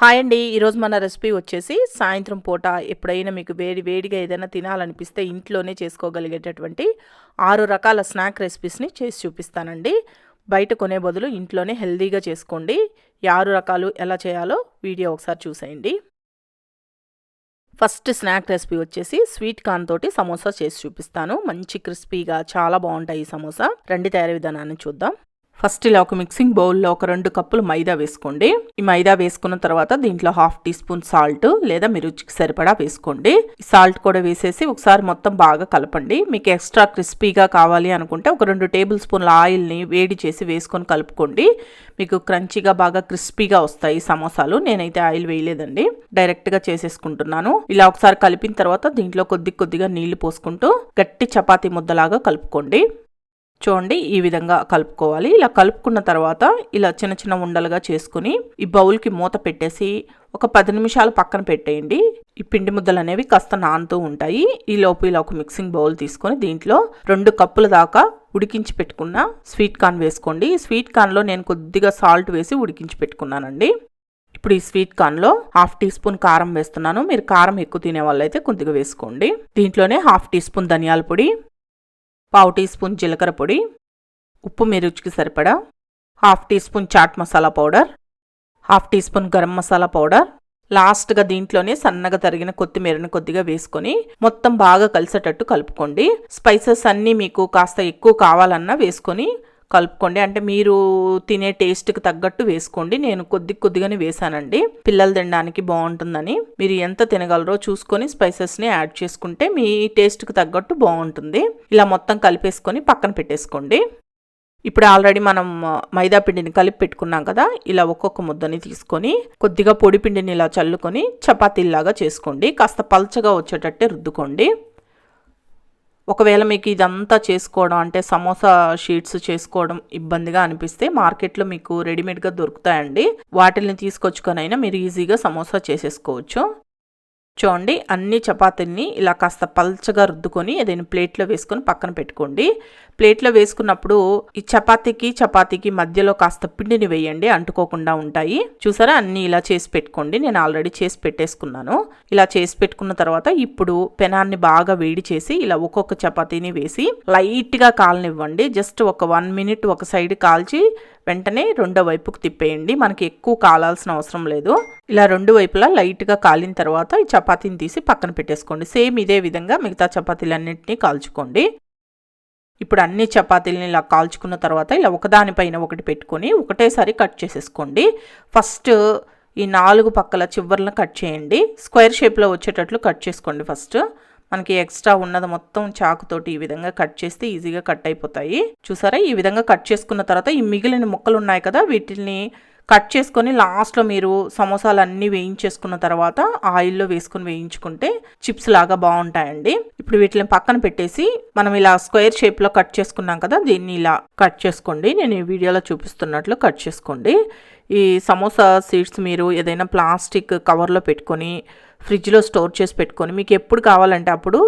Hi అండి. ఈరోజు మన రెసిపీ వచ్చేసి సాయంత్రం పూట ఎప్పుడైనా మీకు వేడి వేడిగా ఏదైనా తినాలనిపిస్తే ఇంట్లోనే చేసుకోగలిగేటటువంటి ఆరు రకాల స్నాక్ రెసిపీస్ని చేసి చూపిస్తానండి. బయట కొనే బదులు ఇంట్లోనే హెల్దీగా చేసుకోండి. ఈ ఆరు రకాలు ఎలా చేయాలో వీడియో ఒకసారి చూసేయండి. ఫస్ట్ స్నాక్ రెసిపీ వచ్చేసి స్వీట్ కార్న్ తోటి సమోసా చేసి చూపిస్తాను. మంచి క్రిస్పీగా చాలా బాగుంటాయి ఈ సమోసా. రండి తయారీ విధానాన్ని చూద్దాం. ఫస్ట్ ఇలా ఒక మిక్సింగ్ బౌల్లో ఒక రెండు కప్పులు మైదా వేసుకోండి. ఈ మైదా వేసుకున్న తర్వాత దీంట్లో హాఫ్ టీ స్పూన్ సాల్ట్ లేదా మీ రుచికి సరిపడా వేసుకోండి. సాల్ట్ కూడా వేసేసి ఒకసారి మొత్తం బాగా కలపండి. మీకు ఎక్స్ట్రా క్రిస్పీగా కావాలి అనుకుంటే ఒక రెండు టేబుల్ స్పూన్ల ఆయిల్ని వేడి చేసి వేసుకొని కలుపుకోండి. మీకు క్రంచీగా బాగా క్రిస్పీగా వస్తాయి సమోసాలు. నేనైతే ఆయిల్ వేయలేదండి. డైరెక్ట్గా చేసేసుకుంటున్నాను. ఇలా ఒకసారి కలిపిన తర్వాత దీంట్లో కొద్ది కొద్దిగా నీళ్ళు పోసుకుంటూ గట్టి చపాతీ ముద్దలాగా కలుపుకోండి. చూడండి ఈ విధంగా కలుపుకోవాలి. ఇలా కలుపుకున్న తర్వాత ఇలా చిన్న చిన్న ఉండలుగా చేసుకుని ఈ బౌల్కి మూత పెట్టేసి ఒక పది నిమిషాలు పక్కన పెట్టేయండి. ఈ పిండి ముద్దలు అనేవి కాస్త నానుతూ ఉంటాయి. ఈ లోపు ఇలా ఒక మిక్సింగ్ బౌల్ తీసుకొని దీంట్లో రెండు కప్పుల దాకా ఉడికించి పెట్టుకున్న స్వీట్ కార్న్ వేసుకోండి. ఈ స్వీట్ కార్న్లో నేను కొద్దిగా సాల్ట్ వేసి ఉడికించి పెట్టుకున్నానండి. ఇప్పుడు ఈ స్వీట్ కార్న్లో హాఫ్ టీ స్పూన్ కారం వేస్తున్నాను. మీరు కారం ఎక్కువ తినే వాళ్ళైతే కొద్దిగా వేసుకోండి. దీంట్లోనే హాఫ్ టీ స్పూన్ ధనియాల పొడి పావు టీ స్పూన్ జీలకర్ర పొడి ఉప్పు మీ రుచికి సరిపడా half teaspoon chaat masala powder half teaspoon garam masala powder. లాస్ట్గా దీంట్లోనే సన్నగా తరిగిన కొత్తిమీరను కొద్దిగా వేసుకొని మొత్తం బాగా కలిసేటట్టు కలుపుకోండి. స్పైసెస్ అన్నీ మీకు కాస్త ఎక్కువ కావాలన్నా వేసుకొని కలుపుకోండి. అంటే మీరు తినే టేస్ట్కి తగ్గట్టు వేసుకోండి. నేను కొద్ది కొద్దిగానే వేసానండి పిల్లలు తినడానికి బాగుంటుందని. మీరు ఎంత తినగలరో చూసుకొని స్పైసెస్ని యాడ్ చేసుకుంటే మీ టేస్ట్కి తగ్గట్టు బాగుంటుంది. ఇలా మొత్తం కలిపేసుకొని పక్కన పెట్టేసుకోండి. ఇప్పుడు ఆల్రెడీ మనం మైదా పిండిని కలిపి పెట్టుకున్నాం కదా. ఇలా ఒక్కొక్క ముద్దని తీసుకొని కొద్దిగా పొడి పిండిని ఇలా చల్లుకొని చపాతీలాగా చేసుకోండి. కాస్త పల్చగా వచ్చేటట్టే రుద్దుకోండి. ఒకవేళ మీకు ఇదంతా చేసుకోవడం అంటే సమోసా షీట్స్ చేసుకోవడం ఇబ్బందిగా అనిపిస్తే మార్కెట్లో మీకు రెడీమేడ్గా దొరుకుతాయండి. వాటిని తీసుకొచ్చుకొనైనా మీరు ఈజీగా సమోసా చేసేసుకోవచ్చు. చూడండి అన్ని చపాతీల్ని ఇలా కాస్త పల్చగా రుద్దుకొని ఏదైనా ప్లేట్లో వేసుకొని పక్కన పెట్టుకోండి. ప్లేట్లో వేసుకున్నప్పుడు ఈ చపాతీకి చపాతీకి మధ్యలో కాస్త పిండిని వేయండి. అంటుకోకుండా ఉంటాయి. చూసారా? అన్ని ఇలా చేసి పెట్టుకోండి. నేను ఆల్రెడీ చేసి పెట్టేసుకున్నాను. ఇలా చేసి పెట్టుకున్న తర్వాత ఇప్పుడు పెనాన్ని బాగా వేడి చేసి ఇలా ఒక్కొక్క చపాతీని వేసి లైట్గా కాలనివ్వండి. జస్ట్ ఒక వన్ మినిట్ ఒక సైడ్ కాల్చి వెంటనే రెండో వైపుకు తిప్పేయండి. మనకి ఎక్కువ కాలాల్సిన అవసరం లేదు. ఇలా రెండు వైపులా లైట్గా కాలిన తర్వాత ఈ చపాతీని తీసి పక్కన పెట్టేసుకోండి. సేమ్ ఇదే విధంగా మిగతా చపాతీలన్నింటినీ కాల్చుకోండి. ఇప్పుడు అన్ని చపాతీలని ఇలా కాల్చుకున్న తర్వాత ఇలా ఒకదానిపైన ఒకటి పెట్టుకొని ఒకటేసారి కట్ చేసేసుకోండి. ఫస్ట్ ఈ నాలుగు పక్కల చివర్లను కట్ చేయండి. స్క్వేర్ షేప్లో వచ్చేటట్లు కట్ చేసుకోండి ఫస్ట్. మనకి ఎక్స్ట్రా ఉన్నది మొత్తం చాకుతోటి ఈ విధంగా కట్ చేస్తే ఈజీగా కట్ అయిపోతాయి. చూసారా? ఈ విధంగా కట్ చేసుకున్న తర్వాత ఈ మిగిలిన ముక్కలు ఉన్నాయి కదా వీటిని కట్ చేసుకొని లాస్ట్లో మీరు సమోసాలు అన్నీ వేయించేసుకున్న తర్వాత ఆయిల్లో వేసుకొని వేయించుకుంటే చిప్స్ లాగా బాగుంటాయండి. ఇప్పుడు వీటిని పక్కన పెట్టేసి మనం ఇలా స్క్వేర్ షేప్లో కట్ చేసుకున్నాం కదా దీన్ని ఇలా కట్ చేసుకోండి. నేను ఈ వీడియోలో చూపిస్తున్నట్లు కట్ చేసుకోండి. ఈ సమోసా సీడ్స్ మీరు ఏదైనా ప్లాస్టిక్ కవర్లో పెట్టుకొని ఫ్రిడ్జ్లో స్టోర్ చేసి పెట్టుకొని మీకు ఎప్పుడు కావాలంటే అప్పుడు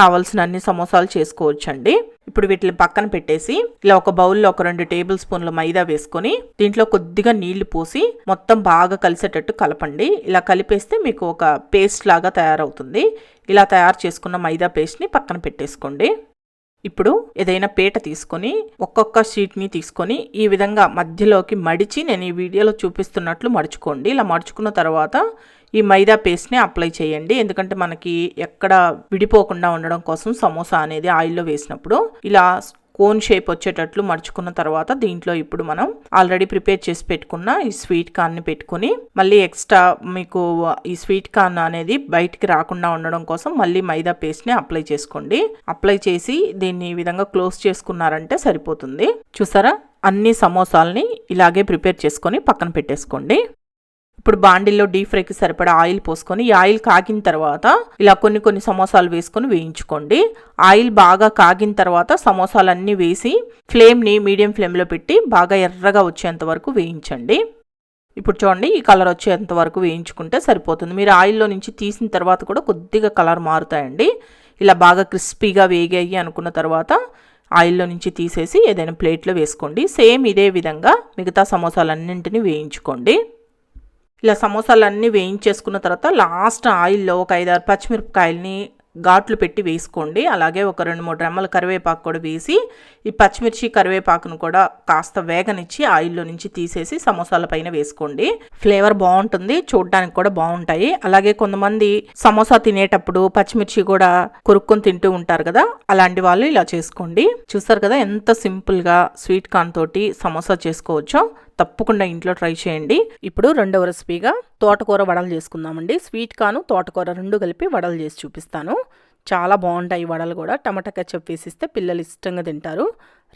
కావాల్సిన అన్ని సమోసాలు చేసుకోవచ్చండి. ఇప్పుడు వీటిని పక్కన పెట్టేసి ఇలా ఒక బౌల్లో ఒక రెండు టేబుల్ స్పూన్ల మైదా వేసుకొని దీంట్లో కొద్దిగా నీళ్ళు పోసి మొత్తం బాగా కలిసేటట్టు కలపండి. ఇలా కలిపేస్తే మీకు ఒక పేస్ట్ లాగా తయారవుతుంది. ఇలా తయారు చేసుకున్న మైదా పేస్ట్ని పక్కన పెట్టేసుకోండి. ఇప్పుడు ఏదైనా పీట తీసుకొని ఒక్కొక్క షీట్ని తీసుకొని ఈ విధంగా మధ్యలోకి మడిచి నేను ఈ వీడియోలో చూపిస్తున్నట్లు మడుచుకోండి. ఇలా మడుచుకున్న తర్వాత ఈ మైదా పేస్ట్ని అప్లై చేయండి. ఎందుకంటే మనకి ఎక్కడ విడిపోకుండా ఉండడం కోసం సమోసా అనేది ఆయిల్లో వేసినప్పుడు ఇలా కోన్ షేప్ వచ్చేటట్లు మర్చుకున్న తర్వాత దీంట్లో ఇప్పుడు మనం ఆల్రెడీ ప్రిపేర్ చేసి పెట్టుకున్న ఈ స్వీట్ కార్న్ని పెట్టుకుని మళ్ళీ ఎక్స్ట్రా మీకు ఈ స్వీట్ కార్న్ అనేది బయటికి రాకుండా ఉండడం కోసం మళ్ళీ మైదా పేస్ట్ని అప్లై చేసుకోండి. అప్లై చేసి దీన్ని ఈ విధంగా క్లోజ్ చేసుకున్నారంటే సరిపోతుంది. చూసారా? అన్ని సమోసాలని ఇలాగే ప్రిపేర్ చేసుకొని పక్కన పెట్టేసుకోండి. ఇప్పుడు బాండిల్లో డీప్ ఫ్రైకి సరిపడా ఆయిల్ పోసుకొని ఈ ఆయిల్ కాగిన తర్వాత ఇలా కొన్ని కొన్ని సమోసాలు వేసుకొని వేయించుకోండి. ఆయిల్ బాగా కాగిన తర్వాత సమోసాలన్నీ వేసి ఫ్లేమ్ని మీడియం ఫ్లేమ్లో పెట్టి బాగా ఎర్రగా వచ్చేంత వరకు వేయించండి. ఇప్పుడు చూడండి ఈ కలర్ వచ్చేంత వరకు వేయించుకుంటే సరిపోతుంది. మీరు ఆయిల్లో నుంచి తీసిన తర్వాత కూడా కొద్దిగా కలర్ మారుతాయండి. ఇలా బాగా క్రిస్పీగా వేగాయి అనుకున్న తర్వాత ఆయిల్లో నుంచి తీసేసి ఏదైనా ప్లేట్లో వేసుకోండి. సేమ్ ఇదే విధంగా మిగతా సమోసాలన్నింటినీ వేయించుకోండి. ఇలా సమోసాలన్నీ వేయించేసుకున్న తర్వాత లాస్ట్ ఆయిల్లో ఒక ఐదారు పచ్చిమిరపకాయల్ని ఘాట్లు పెట్టి వేసుకోండి. అలాగే ఒక రెండు మూడు రెమ్మల కరివేపాకు కూడా వేసి ఈ పచ్చిమిర్చి కరివేపాకును కూడా కాస్త వేగనిచ్చి ఆయిల్లో నుంచి తీసేసి సమోసాల పైన వేసుకోండి. ఫ్లేవర్ బాగుంటుంది చూడడానికి కూడా బాగుంటాయి. అలాగే కొంతమంది సమోసా తినేటప్పుడు పచ్చిమిర్చి కూడా కొరుక్కొని తింటూ ఉంటారు కదా అలాంటి వాళ్ళు ఇలా చేసుకోండి. చూస్తారు కదా ఎంత సింపుల్గా స్వీట్ కార్న్ తోటి సమోసా చేసుకోవచ్చో? తప్పకుండా ఇంట్లో ట్రై చేయండి. ఇప్పుడు రెండవ రెసిపీగా తోటకూర వడలు చేసుకుందామండి. స్వీట్ కాను తోటకూర రెండు కలిపి వడలు చేసి చూపిస్తాను. చాలా బాగుంటాయి ఈ వడలు కూడా. టమాటా కెచ్చప్ వేసిస్తే పిల్లలు ఇష్టంగా తింటారు.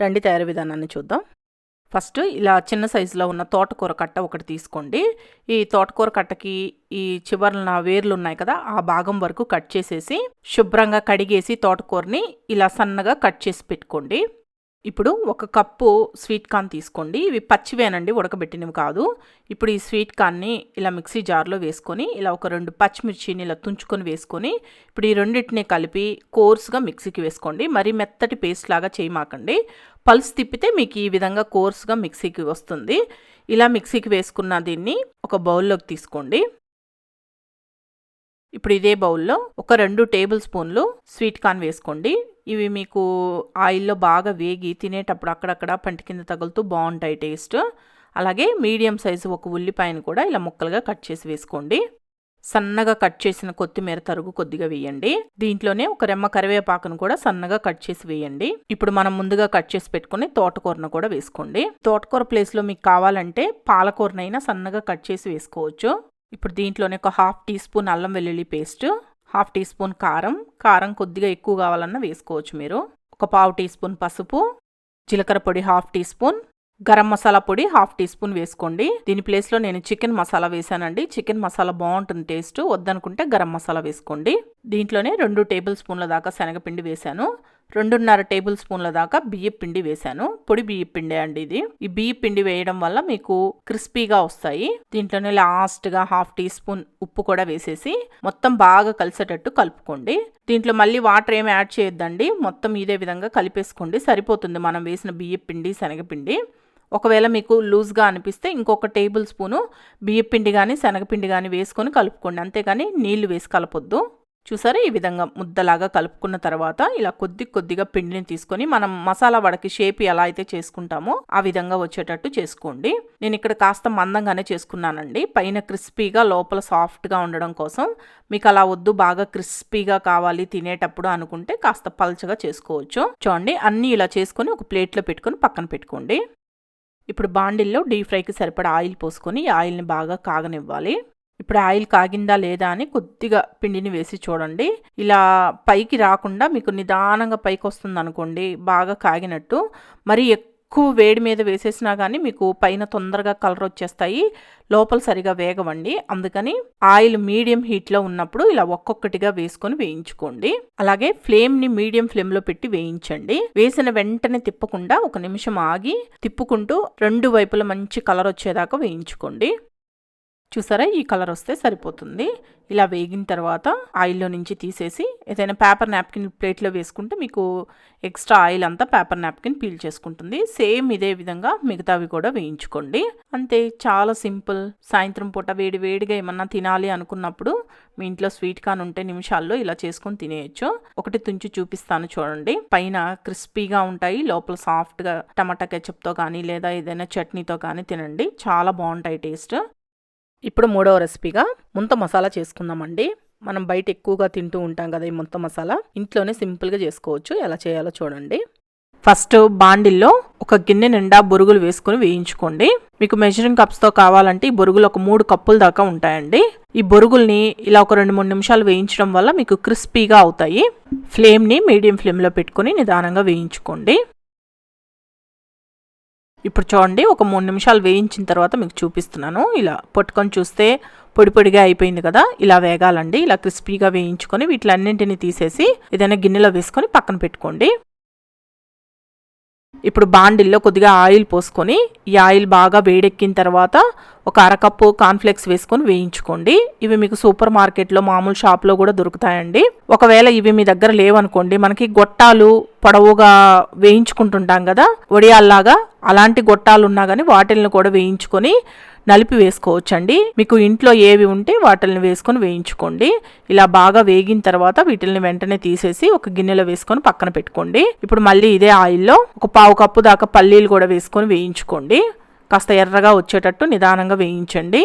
రండి తయారీ విధానాన్ని చూద్దాం. ఫస్ట్ ఇలా చిన్న సైజులో ఉన్న తోటకూర కట్ట ఒకటి తీసుకోండి. ఈ తోటకూర కట్టకి ఈ చివరన వేర్లు ఉన్నాయి కదా ఆ భాగం వరకు కట్ చేసేసి శుభ్రంగా కడిగేసి తోటకూరని ఇలా సన్నగా కట్ చేసి పెట్టుకోండి. ఇప్పుడు ఒక కప్పు స్వీట్ కార్న్ తీసుకోండి. ఇవి పచ్చివేనండి ఉడకబెట్టినవి కాదు. ఇప్పుడు ఈ స్వీట్ కార్న్ని ఇలా మిక్సీ జార్లో వేసుకొని ఇలా ఒక రెండు పచ్చిమిర్చిని ఇలా తుంచుకొని వేసుకొని ఇప్పుడు ఈ రెండింటిని కలిపి కోర్స్గా మిక్సీకి వేసుకోండి. మరీ మెత్తటి పేస్ట్ లాగా చేయమాకండి. పల్స్ తిప్పితే మీకు ఈ విధంగా కోర్స్గా మిక్సీకి వస్తుంది. ఇలా మిక్సీకి వేసుకున్న దీన్ని ఒక బౌల్లోకి తీసుకోండి. ఇప్పుడు ఇదే బౌల్లో ఒక రెండు టేబుల్ స్పూన్లు స్వీట్ కార్న్ వేసుకోండి. ఇవి మీకు ఆయిల్లో బాగా వేగి తినేటప్పుడు అక్కడక్కడ పంటి కింద తగులుతూ బాగుంటాయి టేస్ట్. అలాగే మీడియం సైజు ఒక ఉల్లిపాయను కూడా ఇలా ముక్కలుగా కట్ చేసి వేసుకోండి. సన్నగా కట్ చేసిన కొత్తిమీర తరుగు కొద్దిగా వేయండి. దీంట్లోనే ఒక రెమ్మ కరివేపాకును కూడా సన్నగా కట్ చేసి వేయండి. ఇప్పుడు మనం ముందుగా కట్ చేసి పెట్టుకుని తోటకూరను కూడా వేసుకోండి. తోటకూర ప్లేస్లో మీకు కావాలంటే పాలకూరనైనా సన్నగా కట్ చేసి వేసుకోవచ్చు. ఇప్పుడు దీంట్లోనే ఒక హాఫ్ టీ స్పూన్ అల్లం వెల్లుల్లి పేస్ట్ హాఫ్ టీ స్పూన్ కారం కారం కొద్దిగా ఎక్కువ కావాలన్నా వేసుకోవచ్చు మీరు. ఒక పావు టీ స్పూన్ పసుపు జీలకర్ర పొడి half teaspoon garam masala పొడి హాఫ్ టీ స్పూన్ వేసుకోండి. దీని ప్లేస్లో నేను చికెన్ మసాలా వేసానండి చికెన్ మసాలా బాగుంటుంది టేస్ట్ వద్దనుకుంటే గరం మసాలా వేసుకోండి. దీంట్లోనే రెండు టేబుల్ స్పూన్ల దాకా శనగపిండి వేశాను. రెండున్నర టేబుల్ స్పూన్ల దాకా బియ్యం పిండి వేశాను. పొడి బియ్యం పిండి అండి ఇది. ఈ బియ్యం పిండి వేయడం వల్ల మీకు క్రిస్పీగా వస్తాయి. దీంట్లోనే లాస్ట్గా హాఫ్ టీ స్పూన్ ఉప్పు కూడా వేసేసి మొత్తం బాగా కలిసేటట్టు కలుపుకోండి. దీంట్లో మళ్ళీ వాటర్ ఏమి యాడ్ చేయొద్దండి. మొత్తం ఇదే విధంగా కలిపేసుకోండి. సరిపోతుంది మనం వేసిన బియ్యం పిండి శనగపిండి. ఒకవేళ మీకు లూజ్గా అనిపిస్తే ఇంకొక టేబుల్ స్పూను బియ్యపిండి కానీ శనగపిండి కానీ వేసుకొని కలుపుకోండి. అంతేగాని నీళ్ళు వేసి కలపొద్దు. చూసారా? ఈ విధంగా ముద్దలాగా కలుపుకున్న తర్వాత ఇలా కొద్ది కొద్దిగా పిండిని తీసుకొని మనం మసాలా వడకి షేప్ ఎలా అయితే చేసుకుంటామో ఆ విధంగా వచ్చేటట్టు చేసుకోండి. నేను ఇక్కడ కాస్త మందంగానే చేసుకున్నానండి. పైన క్రిస్పీగా లోపల సాఫ్ట్గా ఉండడం కోసం మీకు అలా వద్దు బాగా క్రిస్పీగా కావాలి తినేటప్పుడు అనుకుంటే కాస్త పల్చగా చేసుకోవచ్చు. చూడండి అన్నీ ఇలా చేసుకొని ఒక ప్లేట్లో పెట్టుకొని పక్కన పెట్టుకోండి. ఇప్పుడు బాండిల్లో డీప్ ఫ్రైకి సరిపడా ఆయిల్ పోసుకొని ఈ ఆయిల్ని బాగా కాగనివ్వాలి. ఇప్పుడు ఆయిల్ కాగిందా లేదా అని కొద్దిగా పిండిని వేసి చూడండి. ఇలా పైకి రాకుండా మీకు నిదానంగా పైకి వస్తుంది అనుకోండి బాగా కాగినట్టు. మరి ఎక్కువ వేడి మీద వేసేసినా కానీ మీకు పైన తొందరగా కలర్ వచ్చేస్తాయి లోపల సరిగా వేగవండి. అందుకని ఆయిల్ మీడియం హీట్లో ఉన్నప్పుడు ఇలా ఒక్కొక్కటిగా వేసుకొని వేయించుకోండి. అలాగే ఫ్లేమ్ని మీడియం ఫ్లేమ్లో పెట్టి వేయించండి. వేసిన వెంటనే తిప్పకుండా ఒక నిమిషం ఆగి తిప్పుకుంటూ రెండు వైపుల మంచి కలర్ వచ్చేదాకా వేయించుకోండి. చూసారా? ఈ కలర్ వస్తే సరిపోతుంది. ఇలా వేగిన తర్వాత ఆయిల్లో నుంచి తీసేసి ఏదైనా పేపర్ నాప్కిన్ ప్లేట్లో వేసుకుంటే మీకు ఎక్స్ట్రా ఆయిల్ అంతా పేపర్ నాప్కిన్ పీల్ చేసుకుంటుంది. సేమ్ ఇదే విధంగా మిగతావి కూడా వేయించుకోండి. అంతే చాలా సింపుల్. సాయంత్రం పూట వేడి వేడిగా ఏమన్నా తినాలి అనుకున్నప్పుడు మీ ఇంట్లో స్వీట్ కాన్ ఉంటే నిమిషాల్లో ఇలా చేసుకొని తినేయచ్చు. ఒకటి తుంచి చూపిస్తాను చూడండి. పైన క్రిస్పీగా ఉంటాయి. లోపల సాఫ్ట్గా టమాటా కెచప్తో కానీ లేదా ఏదైనా చట్నీతో కానీ తినండి. చాలా బాగుంటాయి టేస్ట్. ఇప్పుడు మూడవ రెసిపీగా ముంత మసాలా చేసుకుందామండి. మనం బయట ఎక్కువగా తింటూ ఉంటాం కదా ఈ ముంత మసాలా. ఇంట్లోనే సింపుల్గా చేసుకోవచ్చు. ఎలా చేయాలో చూడండి. ఫస్ట్ బాండిల్లో ఒక గిన్నె నిండా బొరుగులు వేసుకుని వేయించుకోండి. మీకు మెజరింగ్ కప్స్తో కావాలంటే ఈ బొరుగులు ఒక మూడు కప్పుల దాకా ఉంటాయండి. ఈ బొరుగుల్ని ఇలా ఒక రెండు మూడు నిమిషాలు వేయించడం వల్ల మీకు క్రిస్పీగా అవుతాయి. ఫ్లేమ్ని మీడియం ఫ్లేమ్లో పెట్టుకొని నిదానంగా వేయించుకోండి. ఇప్పుడు చూడండి ఒక మూడు నిమిషాలు వేయించిన తర్వాత మీకు చూపిస్తున్నాను. ఇలా పట్టుకొని చూస్తే పొడి పొడిగా అయిపోయింది కదా ఇలా వేగాలండి. ఇలా క్రిస్పీగా వేయించుకొని వీటిలన్నింటినీ తీసేసి ఏదైనా గిన్నెలో వేసుకొని పక్కన పెట్టుకోండి. ఇప్పుడు బాండిల్లో కొద్దిగా ఆయిల్ పోసుకొని ఈ ఆయిల్ బాగా వేడెక్కిన తర్వాత ఒక అరకప్పు కాన్ఫ్లెక్స్ వేసుకొని వేయించుకోండి. ఇవి మీకు సూపర్ మార్కెట్లో మామూలు షాప్లో కూడా దొరుకుతాయండి. ఒకవేళ ఇవి మీ దగ్గర లేవనుకోండి మనకి గొట్టాలు పొడవుగా వేయించుకుంటుంటాం కదా వడియాల్లాగా అలాంటి గొట్టాలు ఉన్నా కానీ వాటిల్ని కూడా వేయించుకొని నలిపి వేసుకోవచ్చండి. మీకు ఇంట్లో ఏవి ఉంటే వాటిని వేసుకొని వేయించుకోండి. ఇలా బాగా వేగిన తర్వాత వీటిని వెంటనే తీసేసి ఒక గిన్నెలో వేసుకొని పక్కన పెట్టుకోండి. ఇప్పుడు మళ్ళీ ఇదే ఆయిల్లో ఒక పావు కప్పు దాకా పల్లీలు కూడా వేసుకొని వేయించుకోండి. కాస్త ఎర్రగా వచ్చేటట్టు నిదానంగా వేయించండి.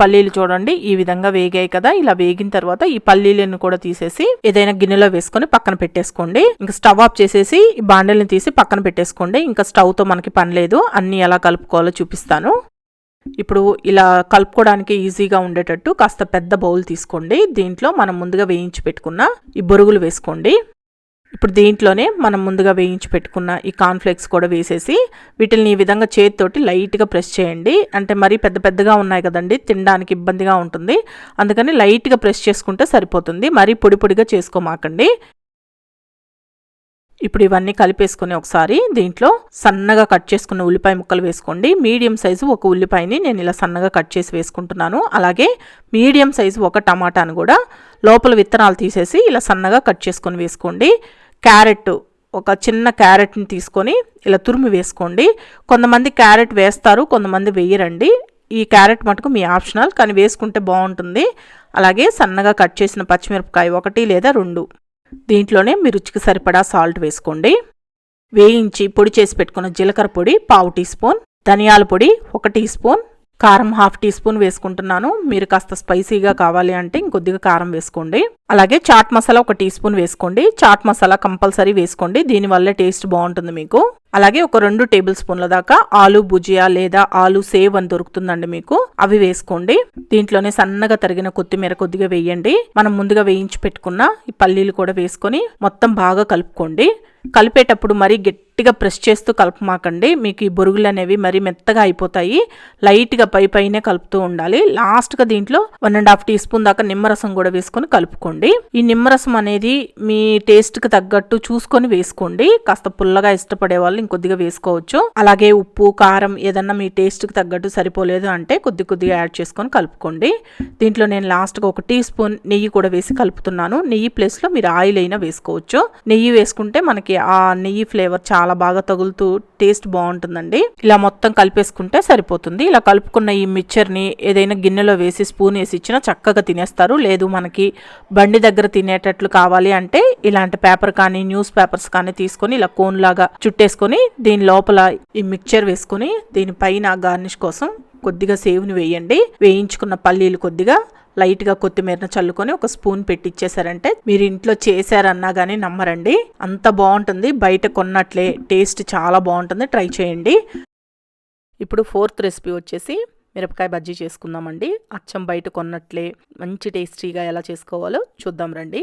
పల్లీలు చూడండి ఈ విధంగా వేగాయి కదా. ఇలా వేగిన తర్వాత ఈ పల్లీలను కూడా తీసేసి ఏదైనా గిన్నెలో వేసుకొని పక్కన పెట్టేసుకోండి. ఇంకా స్టవ్ ఆఫ్ చేసేసి ఈ బాండల్ని తీసి పక్కన పెట్టేసుకోండి. ఇంకా స్టవ్తో మనకి పని లేదు. అన్ని ఎలా కలుపుకోవాలో చూపిస్తాను. ఇప్పుడు ఇలా కలుపుకోవడానికి ఈజీగా ఉండేటట్టు కాస్త పెద్ద బౌల్ తీసుకోండి. దీంట్లో మనం ముందుగా వేయించి పెట్టుకున్న ఈ బొరుగులు వేసుకోండి. ఇప్పుడు దీంట్లోనే మనం ముందుగా వేయించి పెట్టుకున్న ఈ కాన్ఫ్లెక్స్ కూడా వేసేసి వీటిని ఈ విధంగా చేతితోటి లైట్గా ప్రెస్ చేయండి. అంటే మరీ పెద్ద పెద్దగా ఉన్నాయి కదండి తినడానికి ఇబ్బందిగా ఉంటుంది. అందుకని లైట్గా ప్రెస్ చేసుకుంటే సరిపోతుంది. మరీ పొడి పొడిగా చేసుకోమాకండి. ఇప్పుడు ఇవన్నీ కలిపేసుకుని ఒకసారి దీంట్లో సన్నగా కట్ చేసుకున్న ఉల్లిపాయ ముక్కలు వేసుకోండి. మీడియం సైజు ఒక ఉల్లిపాయని నేను ఇలా సన్నగా కట్ చేసి వేసుకుంటున్నాను. అలాగే మీడియం సైజు ఒక టమాటాను కూడా లోపల విత్తనాలు తీసేసి ఇలా సన్నగా కట్ చేసుకొని వేసుకోండి. క్యారెట్ ఒక చిన్న క్యారెట్ని తీసుకొని ఇలా తురిమి వేసుకోండి. కొంతమంది క్యారెట్ వేస్తారు కొంతమంది వేయరండి. ఈ క్యారెట్ మటుకు మీ ఆప్షనల్ కానీ వేసుకుంటే బాగుంటుంది. అలాగే సన్నగా కట్ చేసిన పచ్చిమిరపకాయ ఒకటి లేదా రెండు. దీంట్లోనే మీ రుచికి సరిపడా సాల్ట్ వేసుకోండి. వేయించి పొడి చేసి పెట్టుకున్న జీలకర్ర పొడి పావు టీ స్పూన్ ధనియాల పొడి ఒక టీ స్పూన్ కారం హాఫ్ టీ స్పూన్ వేసుకుంటున్నాను. మీరు కాస్త స్పైసీగా కావాలి అంటే ఇంకొద్దిగా కారం వేసుకోండి. అలాగే చాట్ మసాలా ఒక టీ స్పూన్ వేసుకోండి. చాట్ మసాలా కంపల్సరీ వేసుకోండి. దీనివల్ల టేస్ట్ బాగుంటుంది మీకు. అలాగే ఒక రెండు టేబుల్ స్పూన్ల దాకా ఆలు భుజియా లేదా ఆలు సేవ్ అని దొరుకుతుందండి మీకు. అవి వేసుకోండి. దీంట్లోనే సన్నగా తరిగిన కొత్తిమీర కొద్దిగా వేయండి. మనం ముందుగా వేయించి పెట్టుకున్న ఈ పల్లీలు కూడా వేసుకొని మొత్తం బాగా కలుపుకోండి. కలిపేటప్పుడు మరీ గట్టిగా ప్రెస్ చేస్తూ కలపమాకండి. మీకు ఈ బొరుగులు అనేవి మరీ మెత్తగా అయిపోతాయి. లైట్గా పై పైనే కలుపుతూ ఉండాలి. లాస్ట్గా దీంట్లో one and half teaspoon దాకా నిమ్మరసం కూడా వేసుకొని కలుపుకోండి. ఈ నిమ్మరసం అనేది మీ టేస్ట్కి తగ్గట్టు చూసుకొని వేసుకోండి. కాస్త పుల్లగా ఇష్టపడే వాళ్ళు ఇంకొద్దిగా వేసుకోవచ్చు. అలాగే ఉప్పు కారం ఏదన్నా మీ టేస్ట్కి తగ్గట్టు సరిపోలేదు అంటే కొద్ది కొద్దిగా యాడ్ చేసుకొని కలుపుకోండి. దీంట్లో నేను లాస్ట్గా ఒక టీ స్పూన్ నెయ్యి కూడా వేసి కలుపుతున్నాను. నెయ్యి ప్లేస్లో మీరు ఆయిల్ అయినా వేసుకోవచ్చు. నెయ్యి వేసుకుంటే మనకి ఆ నెయ్యి ఫ్లేవర్ చాలా చాలా బాగా తగులుతూ టేస్ట్ బాగుంటుందండి. ఇలా మొత్తం కలిపేసుకుంటే సరిపోతుంది. ఇలా కలుపుకున్న ఈ మిక్చర్ని ఏదైనా గిన్నెలో వేసి స్పూన్ వేసి ఇచ్చినా చక్కగా తినేస్తారు. లేదు మనకి బండి దగ్గర తినేటట్లు కావాలి అంటే ఇలాంటి పేపర్ కానీ న్యూస్ పేపర్స్ కానీ తీసుకొని ఇలా కోన్ లాగా చుట్టేసుకొని దీని లోపల ఈ మిక్చర్ వేసుకొని దీనిపైన గార్నిష్ కోసం కొద్దిగా సేవ్ని వేయండి. వేయించుకున్న పల్లీలు కొద్దిగా లైట్గా కొత్తిమీరను చల్లుకొని ఒక స్పూన్ పెట్టిచ్చేసారంటే మీరు ఇంట్లో చేశారన్నా కానీ నమ్మరండి. అంత బాగుంటుంది బయట కొన్నట్లే టేస్ట్ చాలా బాగుంటుంది ట్రై చేయండి. ఇప్పుడు ఫోర్త్ రెసిపీ వచ్చేసి మిరపకాయ బజ్జీ చేసుకుందామండి. అచ్చం బయట కొన్నట్లే మంచి టేస్టీగా ఎలా చేసుకోవాలో చూద్దాం రండి.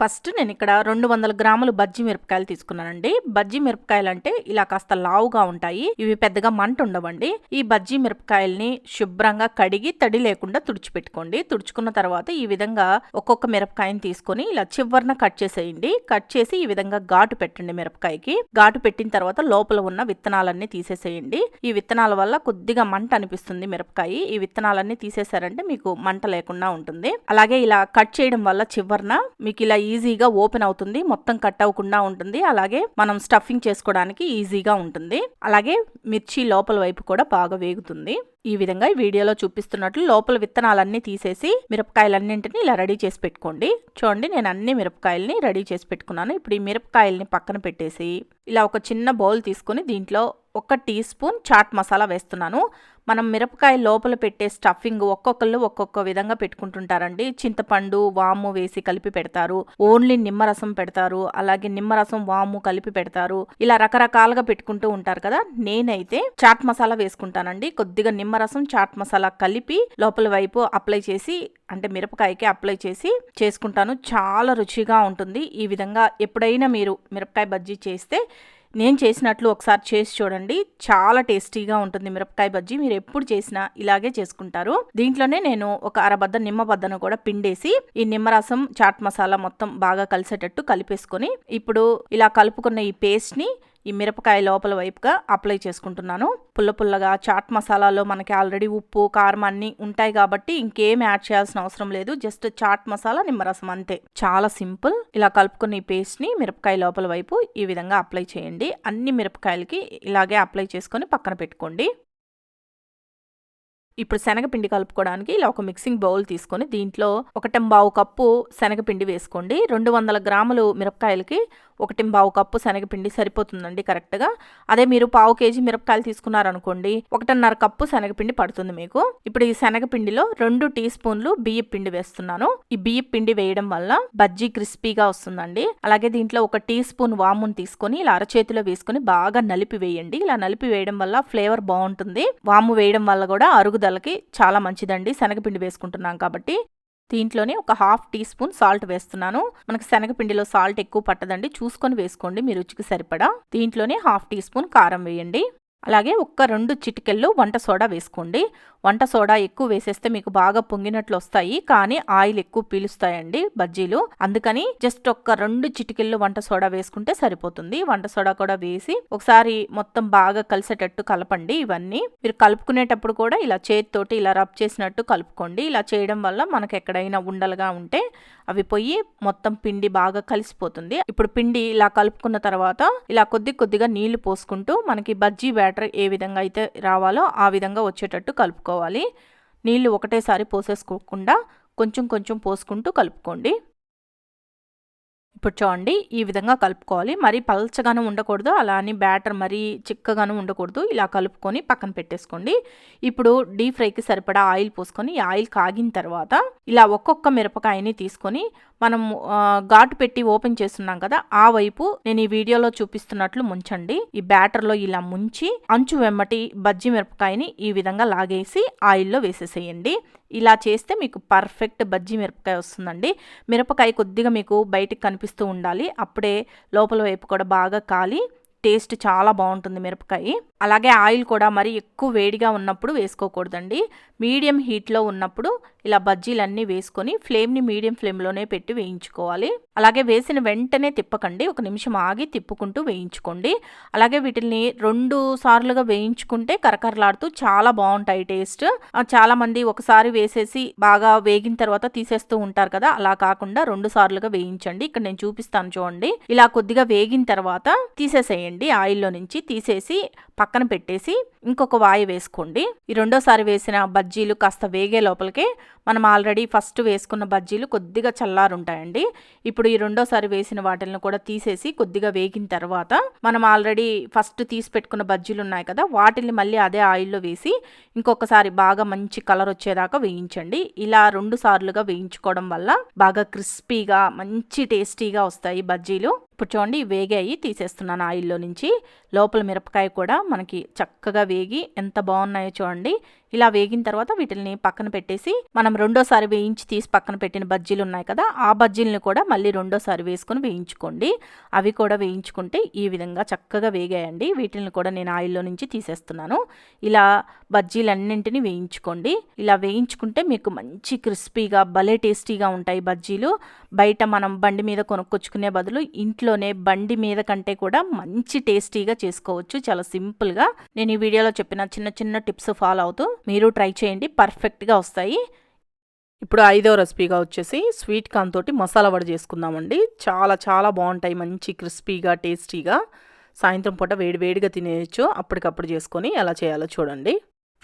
ఫస్ట్ నేను ఇక్కడ రెండు వందల గ్రాములు బజ్జి మిరపకాయలు తీసుకున్నానండి. బజ్జి మిరపకాయలు అంటే ఇలా కాస్త లావుగా ఉంటాయి. ఇవి పెద్దగా మంట ఉండవండి. ఈ బజ్జి మిరపకాయల్ని శుభ్రంగా కడిగి తడి లేకుండా తుడిచిపెట్టుకోండి. తుడుచుకున్న తర్వాత ఈ విధంగా ఒక్కొక్క మిరపకాయని తీసుకొని ఇలా చివరిన కట్ చేసేయండి. కట్ చేసి ఈ విధంగా ఘాటు పెట్టండి మిరపకాయకి. ఘాటు పెట్టిన తర్వాత లోపల ఉన్న విత్తనాలన్నీ తీసేసేయండి. ఈ విత్తనాల వల్ల కొద్దిగా మంట అనిపిస్తుంది మిరపకాయ. ఈ విత్తనాలన్నీ తీసేసారంటే మీకు మంట లేకుండా ఉంటుంది. అలాగే ఇలా కట్ చేయడం వల్ల చివరిన మీకు ఇలా ఈజీగా ఓపెన్ అవుతుంది మొత్తం కట్ అవ్వకుండా ఉంటుంది. అలాగే మనం స్టఫింగ్ చేసుకోవడానికి ఈజీగా ఉంటుంది. అలాగే మిర్చి లోపల వైపు కూడా బాగా వేగుతుంది. ఈ విధంగా ఈ వీడియోలో చూపిస్తున్నట్లు లోపల విత్తనాలన్నీ తీసేసి మిరపకాయలన్నింటినీ ఇలా రెడీ చేసి పెట్టుకోండి. చూడండి నేను అన్ని మిరపకాయలని రెడీ చేసి పెట్టుకున్నాను. ఇప్పుడు ఈ మిరపకాయల్ని పక్కన పెట్టేసి ఇలా ఒక చిన్న బౌల్ తీసుకొని దీంట్లో ఒక టీ స్పూన్ చాట్ మసాలా వేస్తున్నాను. మనం మిరపకాయ లోపల పెట్టే స్టఫింగ్ ఒక్కొక్కళ్ళు ఒక్కొక్క విధంగా పెట్టుకుంటుంటారండి. చింతపండు వాము వేసి కలిపి పెడతారు. ఓన్లీ నిమ్మరసం పెడతారు. అలాగే నిమ్మరసం వాము కలిపి పెడతారు. ఇలా రకరకాలుగా పెట్టుకుంటూ ఉంటారు కదా. నేనైతే చాట్ మసాలా వేసుకుంటానండి. కొద్దిగా నిమ్మరసం చాట్ మసాలా కలిపి లోపల వైపు అప్లై చేసి అంటే మిరపకాయకి అప్లై చేసి చేసుకుంటాను. చాలా రుచిగా ఉంటుంది. ఈ విధంగా ఎప్పుడైనా మీరు మిరపకాయ బజ్జీ చేస్తే నేను చేసినట్లు ఒకసారి చేసి చూడండి. చాలా టేస్టీగా ఉంటుంది మిరపకాయ బజ్జీ. మీరు ఎప్పుడు చేసినా ఇలాగే చేసుకుంటారు. దీంట్లోనే నేను ఒక అరబద్ద నిమ్మబద్దను కూడా పిండేసి ఈ నిమ్మరసం చాట్ మసాలా మొత్తం బాగా కలిసేటట్టు కలిపేసుకొని ఇప్పుడు ఇలా కలుపుకున్న ఈ పేస్ట్ని ఈ మిరపకాయ లోపల వైపుగా అప్లై చేసుకుంటున్నాను. పుల్ల పుల్లగా చాట్ మసాలాలో మనకి ఆల్రెడీ ఉప్పు కారం అన్నీ ఉంటాయి కాబట్టి ఇంకేం యాడ్ చేయాల్సిన అవసరం లేదు. జస్ట్ చాట్ మసాలా నిమ్మరసం అంతే. చాలా సింపుల్. ఇలా కలుపుకున్న ఈ పేస్ట్ని మిరపకాయ లోపల వైపు ఈ విధంగా అప్లై చేయండి. అన్ని మిరపకాయలకి ఇలాగే అప్లై చేసుకొని పక్కన పెట్టుకోండి. ఇప్పుడు శనగపిండి కలుపుకోవడానికి ఇలా ఒక మిక్సింగ్ బౌల్ తీసుకొని దీంట్లో ఒకటి బావు కప్పు శనగపిండి వేసుకోండి. రెండు వందల గ్రాములు మిరపకాయలకి ఒకటి బావు కప్పు శనగపిండి సరిపోతుందండి కరెక్ట్గా. అదే మీరు పావు కేజీ మిరపకాయలు తీసుకున్నారనుకోండి ఒకటిన్నర కప్పు శనగపిండి పడుతుంది మీకు. ఇప్పుడు ఈ శనగపిండిలో రెండు టీ స్పూన్లు బియ్య పిండి వేస్తున్నాను. ఈ బియ్య పిండి వేయడం వల్ల బజ్జీ క్రిస్పీగా వస్తుందండి. అలాగే దీంట్లో ఒక టీ స్పూన్ వామును తీసుకొని ఇలా అరచేతిలో వేసుకొని బాగా నలిపి వేయండి. ఇలా నలిపి వేయడం వల్ల ఫ్లేవర్ బాగుంటుంది. వాము వేయడం వల్ల కూడా అరుగుదలకి చాలా మంచిదండి శనగపిండి వేసుకుంటున్నాం కాబట్టి. దీంట్లోనే ఒక హాఫ్ టీ స్పూన్ సాల్ట్ వేస్తున్నాను. మనకు శనగపిండిలో సాల్ట్ ఎక్కువ పట్టదండి. చూసుకొని వేసుకోండి మీ రుచికి సరిపడా. దీంట్లోనే హాఫ్ టీ స్పూన్ కారం వేయండి. అలాగే ఒక్క రెండు చిటికెళ్ళు వంట సోడా వేసుకోండి. వంట సోడా ఎక్కువ వేసేస్తే మీకు బాగా పొంగినట్లు వస్తాయి. కానీ ఆయిల్ ఎక్కువ పీలుస్తాయండి బజ్జీలు. అందుకని జస్ట్ ఒక్క రెండు చిటికెళ్ళు వంట సోడా వేసుకుంటే సరిపోతుంది. వంట సోడా కూడా వేసి ఒకసారి మొత్తం బాగా కలిసేటట్టు కలపండి ఇవన్నీ. మీరు కలుపుకునేటప్పుడు కూడా ఇలా చేతితోటి ఇలా రబ్ చేసినట్టు కలుపుకోండి. ఇలా చేయడం వల్ల మనకు ఎక్కడైనా ఉండలుగా ఉంటే అవి పోయి మొత్తం పిండి బాగా కలిసిపోతుంది. ఇప్పుడు పిండి ఇలా కలుపుకున్న తర్వాత ఇలా కొద్ది కొద్దిగా నీళ్ళు పోసుకుంటూ మనకి బజ్జీ బ్యాటర్ ఏ విధంగా అయితే రావాలో ఆ విధంగా వచ్చేటట్టు కలుపుకోవాలి. నీళ్ళు ఒకటేసారి పోసేసుకోకుండా కొంచెం కొంచెం పోసుకుంటూ కలుపుకోండి. ఇప్పుడు చూడండి ఈ విధంగా కలుపుకోవాలి. మరీ పల్చగాను ఉండకూడదు. అలా అని బ్యాటర్ మరీ చిక్కగాను ఉండకూడదు. ఇలా కలుపుకొని పక్కన పెట్టేసుకోండి. ఇప్పుడు డీప్ ఫ్రైకి సరిపడా ఆయిల్ పోసుకొని ఈ ఆయిల్ కాగిన తర్వాత ఇలా ఒక్కొక్క మిరపకాయని తీసుకొని మనం ఘాటు పెట్టి ఓపెన్ చేస్తున్నాం కదా ఆ వైపు నేను ఈ వీడియోలో చూపిస్తున్నట్లు ముంచండి. ఈ బ్యాటర్లో ఇలా ముంచి అంచు వెమ్మటి బజ్జి మిరపకాయని ఈ విధంగా లాగేసి ఆయిల్లో వేసేసేయండి. ఇలా చేస్తే మీకు పర్ఫెక్ట్ బజ్జీ మిరపకాయ వస్తుందండి. మిరపకాయ కొద్దిగా మీకు బయటికి కనిపిస్తూ ఉండాలి. అప్పుడే లోపల వైపు కూడా బాగా కాలి. టేస్ట్ చాలా బాగుంటుంది మిరపకాయ. అలాగే ఆయిల్ కూడా మరి ఎక్కువ వేడిగా ఉన్నప్పుడు వేసుకోకూడదండి. మీడియం హీట్లో ఉన్నప్పుడు ఇలా బజ్జీలన్నీ వేసుకొని ఫ్లేమ్ని మీడియం ఫ్లేమ్లోనే పెట్టి వేయించుకోవాలి. అలాగే వేసిన వెంటనే తిప్పకండి. ఒక నిమిషం ఆగి తిప్పుకుంటూ వేయించుకోండి. అలాగే వీటిని రెండు సార్లుగా వేయించుకుంటే కరకరలాడుతూ చాలా బాగుంటాయి టేస్ట్. చాలా మంది ఒకసారి వేసేసి బాగా వేగిన తర్వాత తీసేస్తూ ఉంటారు కదా అలా కాకుండా రెండు సార్లుగా వేయించండి. ఇక్కడ నేను చూపిస్తాను చూడండి. ఇలా కొద్దిగా వేగిన తర్వాత తీసేసేయండి. ఆయిల్లో నుంచి తీసేసి పక్కన పెట్టేసి ఇంకొక వాయి వేసుకోండి. ఈ రెండోసారి వేసిన బజ్జీలు కాస్త వేగే లోపలికే మనం ఆల్రెడీ ఫస్ట్ వేసుకున్న బజ్జీలు కొద్దిగా చల్లారుంటాయండి. ఇప్పుడు ఈ రెండోసారి వేసిన వాటిని కూడా తీసేసి కొద్దిగా వేగిన తర్వాత మనం ఆల్రెడీ ఫస్ట్ తీసి పెట్టుకున్న బజ్జీలు ఉన్నాయి కదా వాటిని మళ్ళీ అదే ఆయిల్లో వేసి ఇంకొకసారి బాగా మంచి కలర్ వచ్చేదాకా వేయించండి. ఇలా రెండు సార్లుగా వేయించుకోవడం వల్ల బాగా క్రిస్పీగా మంచి టేస్టీగా వస్తాయి బజ్జీలు. ఇప్పుడు చూడండి వేగాయి తీసేస్తున్నాను ఆయిల్లో నుంచి. లోపల మిరపకాయ కూడా మనకి చక్కగా వేగి ఎంత బాగున్నాయో చూడండి. ఇలా వేగిన తర్వాత వీటిని పక్కన పెట్టేసి మనం రెండోసారి వేయించి తీసి పక్కన పెట్టిన బజ్జీలు ఉన్నాయి కదా ఆ బజ్జీలను కూడా మళ్ళీ రెండోసారి వేసుకొని వేయించుకోండి. అవి కూడా వేయించుకుంటే ఈ విధంగా చక్కగా వేగాయండి. వీటిని కూడా నేను ఆయిల్లో నుంచి తీసేస్తున్నాను. ఇలా బజ్జీలన్నింటినీ వేయించుకోండి. ఇలా వేయించుకుంటే మీకు మంచి క్రిస్పీగా భలే టేస్టీగా ఉంటాయి బజ్జీలు. బయట మనం బండి మీద కొనుక్కొచ్చుకునే బదులు ఇంట్లోనే బండి మీద కంటే కూడా మంచి టేస్టీగా చేసుకోవచ్చు. చాలా సింపుల్గా. నేను ఈ వీడియోలో చెప్పిన చిన్న చిన్న టిప్స్ ఫాలో అవుతూ మీరు ట్రై చేయండి పర్ఫెక్ట్గా వస్తాయి. ఇప్పుడు ఐదో రెసిపీగా వచ్చేసి స్వీట్ కార్న్ తోటి మసాలా వడ చేసుకుందామండి. చాలా చాలా బాగుంటాయి. మంచి క్రిస్పీగా టేస్టీగా. సాయంత్రం పూట వేడి వేడిగా తినేయచ్చు. అప్పటికప్పుడు చేసుకొని ఎలా చేయాలో చూడండి.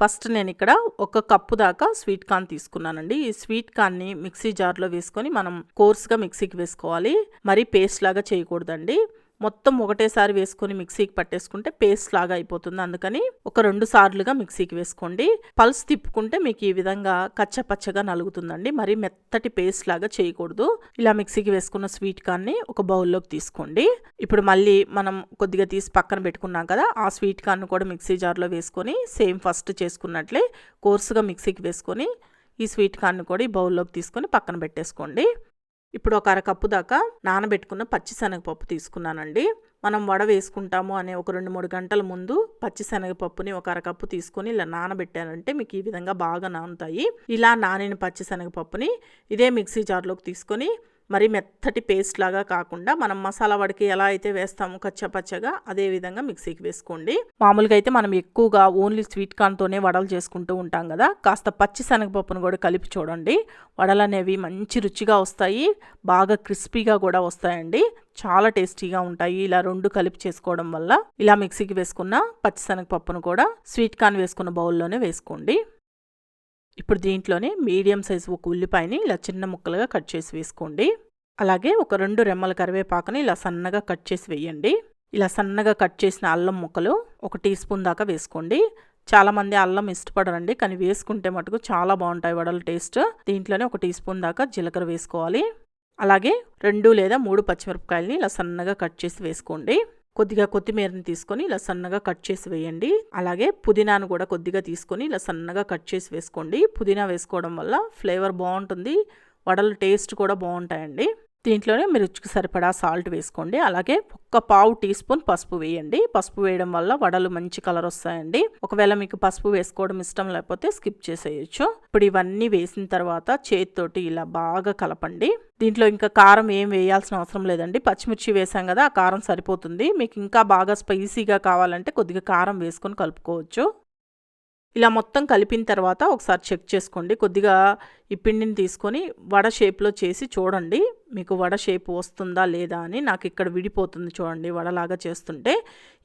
ఫస్ట్ నేను ఇక్కడ ఒక కప్పు దాకా స్వీట్ కార్న్ తీసుకున్నానండి. ఈ స్వీట్ కార్న్ని మిక్సీ జార్లో వేసుకొని మనం కోర్స్గా మిక్సీకి వేసుకోవాలి. మరీ పేస్ట్ లాగా చేయకూడదండి. మొత్తం ఒకటేసారి వేసుకొని మిక్సీకి పట్టేసుకుంటే పేస్ట్ లాగా అయిపోతుంది. అందుకని ఒక రెండు సార్లుగా మిక్సీకి వేసుకోండి. పల్స్ తిప్పుకుంటే మీకు ఈ విధంగా కచ్చపచ్చగా నలుగుతుందండి. మరి మెత్తటి పేస్ట్ లాగా చేయకూడదు. ఇలా మిక్సీకి వేసుకున్న స్వీట్ కార్న్ని ఒక బౌల్లోకి తీసుకోండి. ఇప్పుడు మళ్ళీ మనం కొద్దిగా తీసి పక్కన పెట్టుకున్నాం కదా ఆ స్వీట్ కార్న్ కూడా మిక్సీ జార్లో వేసుకొని సేమ్ ఫస్ట్ చేసుకున్నట్లే కోర్సుగా మిక్సీకి వేసుకొని ఈ స్వీట్ కార్న్ కూడా ఈ బౌల్లోకి తీసుకొని పక్కన పెట్టేసుకోండి. ఇప్పుడు ఒక అరకప్పు దాకా నానబెట్టుకున్న పచ్చిశనగపప్పు తీసుకున్నానండి. మనం వడ వేసుకుంటాము అనే ఒక రెండు మూడు గంటల ముందు పచ్చిశనగపప్పుని ఒక అరకప్పు తీసుకొని ఇలా నానబెట్టారంటే మీకు ఈ విధంగా బాగా నానుతాయి. ఇలా నానిన పచ్చిశనగపప్పుని ఇదే మిక్సీ జార్లోకి తీసుకొని మరి మెత్తటి పేస్ట్ లాగా కాకుండా మనం మసాలా వడికి ఎలా అయితే వేస్తామో కచ్చపచ్చగా అదే విధంగా మిక్సీకి వేసుకోండి. మామూలుగా అయితే మనం ఎక్కువగా ఓన్లీ స్వీట్ కార్న్తోనే వడలు చేసుకుంటూ ఉంటాం కదా కాస్త పచ్చి శనగపప్పును కూడా కలిపి చూడండి. వడలు అనేవి మంచి రుచిగా వస్తాయి బాగా క్రిస్పీగా కూడా వస్తాయండి. చాలా టేస్టీగా ఉంటాయి ఇలా రెండు కలిపి చేసుకోవడం వల్ల. ఇలా మిక్సీకి వేసుకున్న పచ్చిశనగపప్పును కూడా స్వీట్ కార్న్ వేసుకున్న బౌల్లోనే వేసుకోండి. ఇప్పుడు దీంట్లోనే మీడియం సైజు ఒక ఉల్లిపాయని ఇలా చిన్న ముక్కలుగా కట్ చేసి వేసుకోండి. అలాగే ఒక రెండు రెమ్మల కరివేపాకుని ఇలా సన్నగా కట్ చేసి వేయండి. ఇలా సన్నగా కట్ చేసిన అల్లం ముక్కలు ఒక టీ స్పూన్ దాకా వేసుకోండి. చాలామంది అల్లం ఇష్టపడరండి కానీ వేసుకుంటే మటుకు చాలా బాగుంటాయి వడల టేస్ట్. దీంట్లోనే ఒక టీ స్పూన్ దాకా జీలకర్ర వేసుకోవాలి. అలాగే రెండు లేదా మూడు పచ్చిమిరపకాయలని ఇలా సన్నగా కట్ చేసి వేసుకోండి. కొద్దిగా కొత్తిమీరని తీసుకొని ఇలా సన్నగా కట్ చేసి వేయండి. అలాగే పుదీనాను కూడా కొద్దిగా తీసుకొని ఇలా సన్నగా కట్ చేసి వేసుకోండి. పుదీనా వేసుకోవడం వల్ల ఫ్లేవర్ బాగుంటుంది. వడలు టేస్ట్ కూడా బాగుంటాయండి. దీంట్లోనే మీ రుచికి సరిపడా సాల్ట్ వేసుకోండి. అలాగే ఒక్క పావు టీ స్పూన్ పసుపు వేయండి. పసుపు వేయడం వల్ల వడలు మంచి కలర్ వస్తాయండి. ఒకవేళ మీకు పసుపు వేసుకోవడం ఇష్టం లేకపోతే స్కిప్ చేసేయచ్చు. ఇప్పుడు ఇవన్నీ వేసిన తర్వాత చేతితోటి ఇలా బాగా కలపండి. దీంట్లో ఇంకా కారం ఏం వేయాల్సిన అవసరం లేదండి. పచ్చిమిర్చి వేసాం కదా ఆ కారం సరిపోతుంది. మీకు ఇంకా బాగా స్పైసీగా కావాలంటే కొద్దిగా కారం వేసుకొని కలుపుకోవచ్చు. ఇలా మొత్తం కలిపిన తర్వాత ఒకసారి చెక్ చేసుకోండి. కొద్దిగా ఈ పిండిని తీసుకొని వడ షేప్లో చేసి చూడండి. మీకు వడ షేప్ వస్తుందా లేదా అని. నాకు ఇక్కడ విడిపోతుంది చూడండి వడలాగా చేస్తుంటే.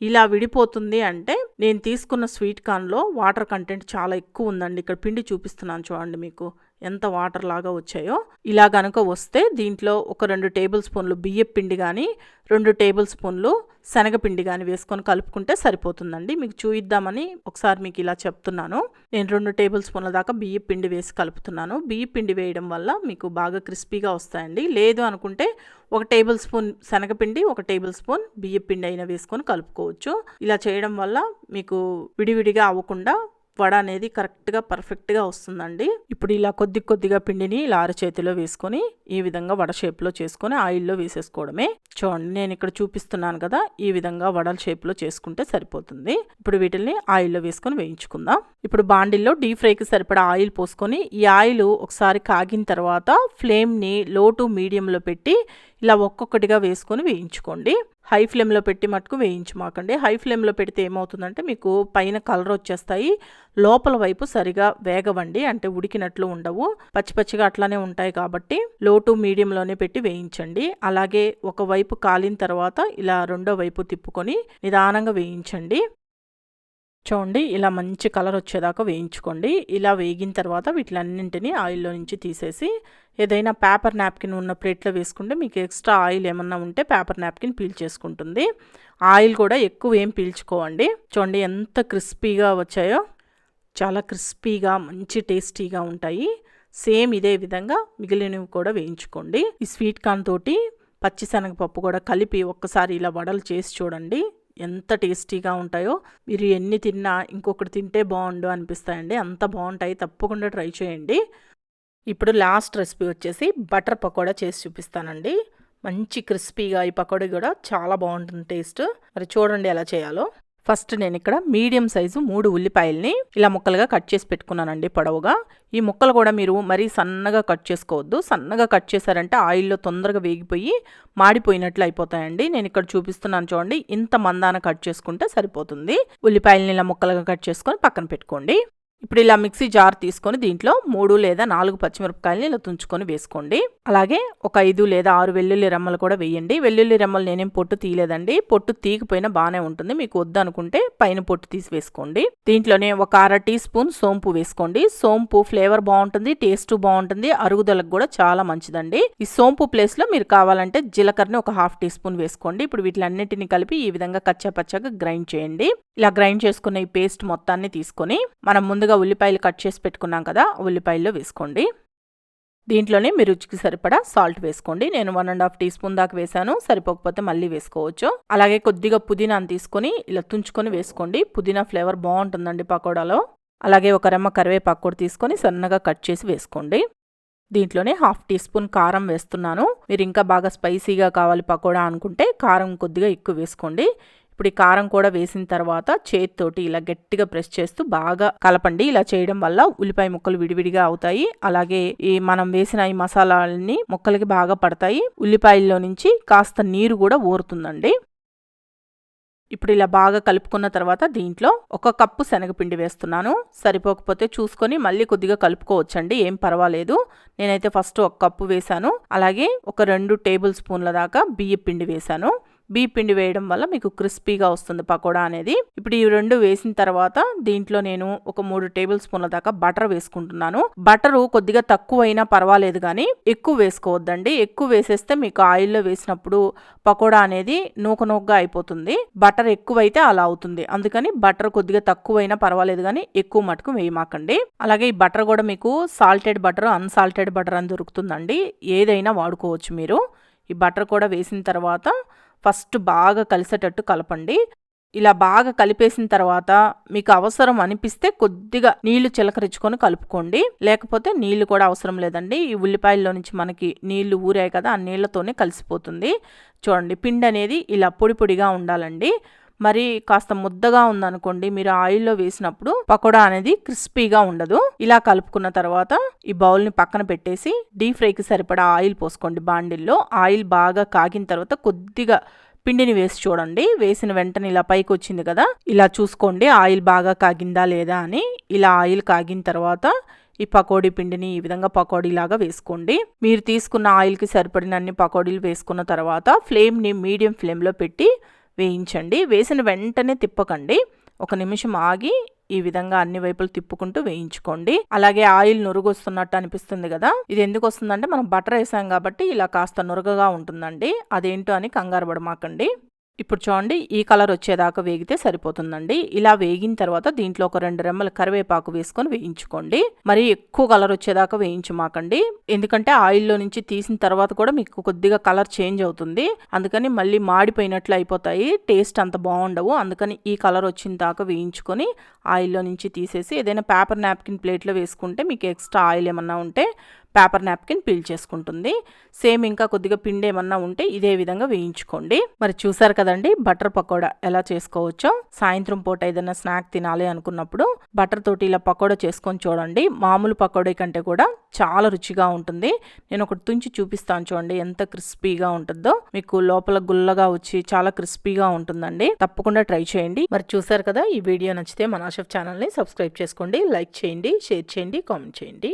ఇలా విడిపోతుంది అంటే నేను తీసుకున్న స్వీట్ కార్న్లో వాటర్ కంటెంట్ చాలా ఎక్కువ ఉందండి. ఇక్కడ పిండి చూపిస్తున్నాను చూడండి మీకు. ఎంత వాటర్ లాగా వచ్చాయో. ఇలా కనుక వస్తే దీంట్లో ఒక రెండు టేబుల్ స్పూన్లు బియ్యం పిండి కానీ రెండు టేబుల్ స్పూన్లు శనగపిండి కానీ వేసుకొని కలుపుకుంటే సరిపోతుందండి. మీకు చూయిద్దామని ఒకసారి మీకు ఇలా చెప్తున్నాను. నేను రెండు టేబుల్ స్పూన్ల దాకా బియ్యం పిండి వేసి కలుపుతున్నాను. బియ్యం పిండి వేయడం వల్ల మీకు బాగా క్రిస్పీగా వస్తాయండి. లేదు అనుకుంటే ఒక టేబుల్ స్పూన్ శనగపిండి ఒక టేబుల్ స్పూన్ బియ్యం పిండి అయినా వేసుకొని కలుపుకోవచ్చు. ఇలా చేయడం వల్ల మీకు విడివిడిగా అవ్వకుండా వడ అనేది కరెక్ట్గా పర్ఫెక్ట్గా వస్తుందండి. ఇప్పుడు ఇలా కొద్ది కొద్దిగా పిండిని ఇలా చేతిలో వేసుకొని ఈ విధంగా వడ షేప్లో చేసుకొని ఆయిల్లో వేసేసుకోవడమే. చూడండి నేను ఇక్కడ చూపిస్తున్నాను కదా ఈ విధంగా వడల షేప్లో చేసుకుంటే సరిపోతుంది. ఇప్పుడు వీటిని ఆయిల్లో వేసుకొని వేయించుకుందాం. ఇప్పుడు బాండిల్లో డీప్ ఫ్రైకి సరిపడా ఆయిల్ పోసుకొని ఈ ఆయిల్ ఒకసారి కాగిన తర్వాత ఫ్లేమ్ని లో టు మీడియంలో పెట్టి ఇలా ఒక్కొక్కటిగా వేసుకొని వేయించుకోండి. హై ఫ్లేమ్లో పెట్టి మటుకు వేయించమాకండి. హై ఫ్లేమ్లో పెడితే ఏమవుతుందంటే మీకు పైన కలర్ వచ్చేస్తాయి. లోపల వైపు సరిగా వేగవండి. అంటే ఉడికినట్లు ఉండవు. పచ్చి పచ్చిగా అట్లానే ఉంటాయి కాబట్టి లో టు మీడియంలోనే పెట్టి వేయించండి. అలాగే ఒక వైపు కాలిన తర్వాత ఇలా రెండో వైపు తిప్పుకొని నిదానంగా వేయించండి. చూడండి ఇలా మంచి కలర్ వచ్చేదాకా వేయించుకోండి. ఇలా వేగిన తర్వాత వీటిలన్నింటినీ ఆయిల్లో నుంచి తీసేసి ఏదైనా పేపర్ నాప్కిన్ ఉన్న ప్లేట్లో వేసుకుంటే మీకు ఎక్స్ట్రా ఆయిల్ ఏమన్నా ఉంటే పేపర్ నాప్కిన్ పీల్చేసుకుంటుంది ఆయిల్ కూడా ఎక్కువ ఏం పీల్చుకోవండి. చూడండి ఎంత క్రిస్పీగా వచ్చాయో చాలా క్రిస్పీగా మంచి టేస్టీగా ఉంటాయి. సేమ్ ఇదే విధంగా మిగిలినవి కూడా వేయించుకోండి. ఈ స్వీట్ కార్న్ తోటి పచ్చిశనగపప్పు కూడా కలిపి ఒక్కసారి ఇలా వడలు చేసి చూడండి. ఎంత టేస్టీగా ఉంటాయో మీరు ఎన్ని తిన్నా ఇంకొకటి తింటే బాగుండు అనిపిస్తాయండి. అంత బాగుంటాయి తప్పకుండా ట్రై చేయండి. ఇప్పుడు లాస్ట్ రెసిపీ వచ్చేసి బటర్ పకోడా చేసి చూపిస్తానండి. మంచి క్రిస్పీగా ఈ పకోడీ కూడా చాలా బాగుంటుంది టేస్ట్. మరి చూడండి ఎలా చేయాలో. ఫస్ట్ నేను ఇక్కడ మీడియం సైజు మూడు ఉల్లిపాయల్ని ఇలా ముక్కలుగా కట్ చేసి పెట్టుకున్నానండి పొడవుగా. ఈ ముక్కలు కూడా మీరు మరీ సన్నగా కట్ చేసుకోవద్దు. సన్నగా కట్ చేశారంటే ఆయిల్లో తొందరగా వేగిపోయి మాడిపోయినట్లు అయిపోతాయండి. నేను ఇక్కడ చూపిస్తున్నాను చూడండి. ఇంత మందాన కట్ చేసుకుంటే సరిపోతుంది. ఉల్లిపాయలని ఇలా ముక్కలుగా కట్ చేసుకొని పక్కన పెట్టుకోండి. ఇప్పుడు ఇలా మిక్సీ జార్ తీసుకొని దీంట్లో మూడు లేదా నాలుగు పచ్చిమిరపకాయలని ఇలా తుంచుకొని వేసుకోండి. అలాగే ఒక ఐదు లేదా ఆరు వెల్లుల్లి రెమ్మలు కూడా వేయండి. వెల్లుల్లి రెమ్మలు నేనేం పొట్టు తీయలేదండి. పొట్టు తీగిపోయినా బాగానే ఉంటుంది. మీకు వద్దనుకుంటే పైన పొట్టు తీసి వేసుకోండి. దీంట్లోనే ఒక అర టీ స్పూన్ సోంపు వేసుకోండి. సోంపు ఫ్లేవర్ బాగుంటుంది టేస్ట్ బాగుంటుంది అరుగుదలకు కూడా చాలా మంచిదండి. ఈ సోంపు ప్లేస్లో మీరు కావాలంటే జీలకర్రని ఒక హాఫ్ టీ స్పూన్ వేసుకోండి. ఇప్పుడు వీటిలన్నిటిని కలిపి ఈ విధంగా కచ్చా పచ్చగా గ్రైండ్ చేయండి. ఇలా గ్రైండ్ చేసుకున్న ఈ పేస్ట్ మొత్తాన్ని తీసుకొని మనం ముందు ముందుగా ఉల్లిపాయలు కట్ చేసి పెట్టుకున్నాం కదా ఉల్లిపాయల్లో వేసుకోండి. దీంట్లోనే మీ రుచికి సరిపడా సాల్ట్ వేసుకోండి. నేను one and half teaspoon దాకా వేసాను సరిపోకపోతే మళ్ళీ వేసుకోవచ్చు. అలాగే కొద్దిగా పుదీనాను తీసుకొని ఇలా తుంచుకొని వేసుకోండి. పుదీనా ఫ్లేవర్ బాగుంటుందండి పకోడాలో. అలాగే ఒక రెమ్మ కరివేపాకు కూడా తీసుకొని సన్నగా కట్ చేసి వేసుకోండి. దీంట్లోనే హాఫ్ టీ స్పూన్ కారం వేస్తున్నాను. మీరు ఇంకా బాగా స్పైసీగా కావాలి పకోడా అనుకుంటే కారం కొద్దిగా ఎక్కువ వేసుకోండి. ఇప్పుడు ఈ కారం కూడా వేసిన తర్వాత చేతితోటి ఇలా గట్టిగా ప్రెస్ చేస్తూ బాగా కలపండి. ఇలా చేయడం వల్ల ఉల్లిపాయ ముక్కలు విడివిడిగా అవుతాయి. అలాగే ఈ మనం వేసిన ఈ మసాలాలని ముక్కలకి బాగా పడతాయి. ఉల్లిపాయల్లో నుంచి కాస్త నీరు కూడా ఊరుతుందండి. ఇప్పుడు ఇలా బాగా కలుపుకున్న తర్వాత దీంట్లో ఒక కప్పు శనగపిండి వేస్తున్నాను. సరిపోకపోతే చూసుకొని మళ్ళీ కొద్దిగా కలుపుకోవచ్చండి. ఏం పర్వాలేదు. నేనైతే ఫస్ట్ ఒక కప్పు వేశాను. అలాగే ఒక రెండు టేబుల్ స్పూన్ల దాకా బియ్య పిండి వేశాను. బీ పిండి వేయడం వల్ల మీకు క్రిస్పీగా వస్తుంది పకోడా అనేది. ఇప్పుడు ఈ రెండు వేసిన తర్వాత దీంట్లో నేను ఒక మూడు టేబుల్ స్పూన్ల దాకా బటర్ వేసుకుంటున్నాను. బటర్ కొద్దిగా తక్కువ అయినా పర్వాలేదు కానీ ఎక్కువ వేసుకోవద్దండి. ఎక్కువ వేసేస్తే మీకు ఆయిల్లో వేసినప్పుడు పకోడా అనేది నూక నూకగా అయిపోతుంది. బటర్ ఎక్కువైతే అలా అవుతుంది. అందుకని బటర్ కొద్దిగా తక్కువైనా పర్వాలేదు కానీ ఎక్కువ మటుకు వేయమాకండి. అలాగే ఈ బటర్ కూడా మీకు సాల్టెడ్ బటర్ అన్సాల్టెడ్ బటర్ అని దొరుకుతుందండి. ఏదైనా వాడుకోవచ్చు మీరు. ఈ బటర్ కూడా వేసిన తర్వాత ఫస్ట్ బాగా కలిసేటట్టు కలపండి. ఇలా బాగా కలిపేసిన తర్వాత మీకు అవసరం అనిపిస్తే కొద్దిగా నీళ్ళు చిలకరించుకొని కలుపుకోండి. లేకపోతే నీళ్ళు కూడా అవసరం లేదండి. ఈ ఉల్లిపాయల్లో నుంచి మనకి నీళ్ళు ఊరాయి కదా ఆ నీళ్ళతోనే కలిసిపోతుంది. చూడండి పిండి అనేది ఇలా పొడి పొడిగా ఉండాలండి. మరి కాస్త ముద్దగా ఉందనుకోండి మీరు ఆయిల్లో వేసినప్పుడు పకోడా అనేది క్రిస్పీగా ఉండదు. ఇలా కలుపుకున్న తర్వాత ఈ బౌల్ని పక్కన పెట్టేసి డీప్ ఫ్రైకి సరిపడా ఆయిల్ పోసుకోండి బాండిల్లో. ఆయిల్ బాగా కాగిన తర్వాత కొద్దిగా పిండిని వేసి చూడండి. వేసిన వెంటనే ఇలా పైకి వచ్చింది కదా ఇలా చూసుకోండి ఆయిల్ బాగా కాగిందా లేదా అని. ఇలా ఆయిల్ కాగిన తర్వాత ఈ పకోడీ పిండిని ఈ విధంగా పకోడీలాగా వేసుకోండి. మీరు తీసుకున్న ఆయిల్కి సరిపడినన్ని పకోడీలు వేసుకున్న తర్వాత ఫ్లేమ్ని మీడియం ఫ్లేమ్లో పెట్టి వేయించండి. వేసిన వెంటనే తిప్పకండి. ఒక నిమిషం ఆగి ఈ విధంగా అన్ని వైపులు తిప్పుకుంటూ వేయించుకోండి. అలాగే ఆయిల్ నురుగు వస్తున్నట్టు అనిపిస్తుంది కదా? ఇది ఎందుకు వస్తుందంటే మనం బటర్ వేసాం కాబట్టి ఇలా కాస్త నురగగా ఉంటుందండి. అదేంటో అని కంగారు పడమాకండి. ఇప్పుడు చూడండి ఈ కలర్ వచ్చేదాకా వేగితే సరిపోతుందండి. ఇలా వేగిన తర్వాత దీంట్లో ఒక రెండు రెమ్మల కరివేపాకు వేసుకొని వేయించుకోండి. మరి ఎక్కువ కలర్ వచ్చేదాకా వేయించమాకండి. ఎందుకంటే ఆయిల్లో నుంచి తీసిన తర్వాత కూడా మీకు కొద్దిగా కలర్ చేంజ్ అవుతుంది. అందుకని మళ్ళీ మాడిపోయినట్లు అయిపోతాయి. టేస్ట్ అంత బాగుండవు. అందుకని ఈ కలర్ వచ్చిన దాకా వేయించుకొని ఆయిల్లో నుంచి తీసేసి ఏదైనా పేపర్ నాప్కిన్ ప్లేట్లో వేసుకుంటే మీకు ఎక్స్ట్రా ఆయిల్ ఏమన్నా ఉంటే పేపర్ నాప్కిన్ పీల్ చేసుకుంటుంది. సేమ్ ఇంకా కొద్దిగా పిండి ఏమన్నా ఉంటే ఇదే విధంగా వేయించుకోండి. మరి చూసారు కదండి బటర్ పకోడా ఎలా చేసుకోవచ్చో? సాయంత్రం పూట ఏదైనా స్నాక్ తినాలి అనుకున్నప్పుడు బటర్ తోటి ఇలా పకోడా చేసుకొని చూడండి. మామూలు పకోడీ కంటే కూడా చాలా రుచిగా ఉంటుంది. నేను ఒకటి తుంచి చూపిస్తాను చూడండి ఎంత క్రిస్పీగా ఉంటుందో. మీకు లోపల గుల్లగా వచ్చి చాలా క్రిస్పీగా ఉంటుందండి. తప్పకుండా ట్రై చేయండి. మరి చూసారు కదా ఈ వీడియో నచ్చితే మన ఆషఫ్ ఛానల్ని సబ్స్క్రైబ్ చేసుకోండి లైక్ చేయండి షేర్ చేయండి కామెంట్ చేయండి.